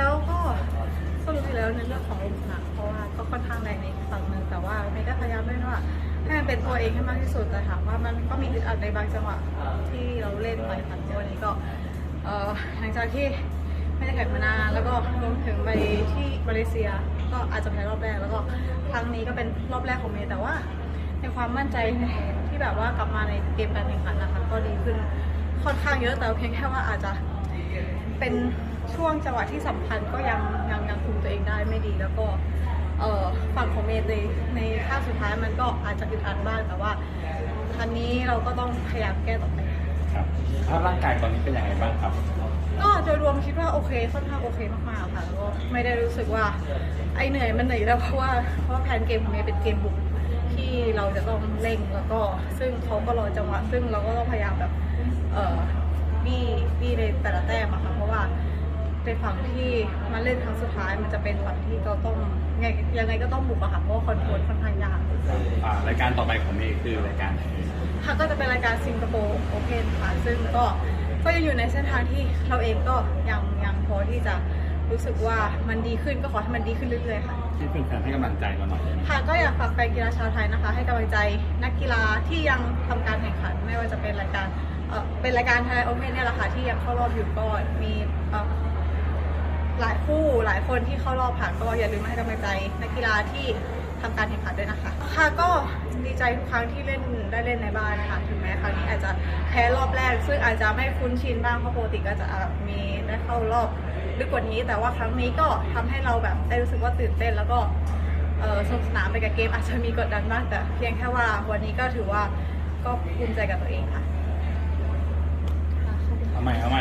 แล้วก็ก็รู้อยู่แล้วในเรื่องของลมสนามเพราะว่าก็ค่อนข้างแรงในฝั่งหนึ่งแต่ว่าเมย์ก็พยายามเล่นว่าให้มันเป็นตัวเองให้มากที่สุดแต่ถามว่ามันก็มีอึดอัดในบางจังหวะที่เราเล่นไปค่ะในวันนี้ก็หลังจากที่ไม่ได้แข่งมานานแล้วก็รวมถึงไปที่มาเลเซีย ก็อาจจะแพ้รอบแรกแล้วก็ครั้งนี้ก็เป็นรอบแรกของเมย์แต่ว่า ในความมั่นใจที่แบบว่ากลับมาในเกมการแข่งขันนะคะก็ดีขึ้นค่อนข้างเยอะแต่เพียงแค่ว่าอาจจะเป็น ช่วงจังหวะที่สำคัญก็ยังยังยังคุมตัวเองได้ไม่ดีแล้วก็เอ่อฝั่งของเมย์ในในท่าสุดท้ายมันก็อาจจะอึดอัดบ้างแต่ว่าครั้งนี้เราก็ต้องพยายามแก้ต่อไปครับสภาพร่างกายตอนนี้เป็นยังไงบ้างครับ ก็โดยรวมคิดว่าโอเคค่อนข้างโอเคมากๆค่ะแล้วก็ไม่ได้รู้สึกว่าไอเหนื่อยมันเหนื่อยแล้วเพราะว่าเพราะว่าแผนเกมของเมย์เป็นเกมบุกที่เราจะต้องเร่งแล้วก็ซึ่งเขาก็รอจังหวะซึ่งเราก็ต้องพยายามแบบเอ่อบี้บี้ในแต่ละแต้ ในฝั่งที่มาเล่นครั้งสุดท้ายมันจะเป็นฝั่งที่เราต้องไงยังไงก็ต้องบุกอะค่ะเพราะว่าคอนโทรลค่อนข้างยากอ่ารายการต่อไปของเมย์คือรายการไหนค่ะก็จะเป็นรายการสิงคโปร์โอเพนค่ะซึ่งก็ก็ยังอยู่ในเส้นทางที่เราเองก็ยังยังพอที่จะรู้สึกว่ามันดีขึ้นก็ขอให้มันดีขึ้นเรื่อยๆค่ะที่เป็นแฟนให้กำลังใจเราหน่อยได้ไหมค่ะก็อยากฝากแฟนกีฬาชาวไทยนะคะ ให้กำลังใจนักกีฬาที่ยังทำการแข่งขัน ไม่ว่าจะเป็นรายการเอ่อเป็นรายการไทยโอเพนเนี่ยแหละค่ะที่ยังเข้ารอบอยู่ก็มีเอ่อ หลายคู่หลายคนที่เข้ารอบผ่านก็อย่าลืมมาให้กำลังใจนักกีฬาที่ทำการแข่งขันด้วยนะคะ ค่ะก็ดีใจทุกครั้งที่เล่นได้เล่นในบ้านนะคะถึงแม้ครั้งนี้อาจจะแพ้รอบแรก ซึ่งอาจจะไม่คุ้นชินบ้างเพราะปกติก็จะมีได้เข้ารอบลึกกว่านี้ แต่ว่าครั้งนี้ก็ทำให้เราแบบได้รู้สึกว่าตื่นเต้นแล้วก็สนุกสนานไปกับเกมอาจจะมีกดดันบ้างแต่เพียงแค่ว่าวันนี้ก็ถือว่าก็ภูมิใจกับตัวเองค่ะค่ะขอบคุณค่ะเอาใหม่เอาใหม่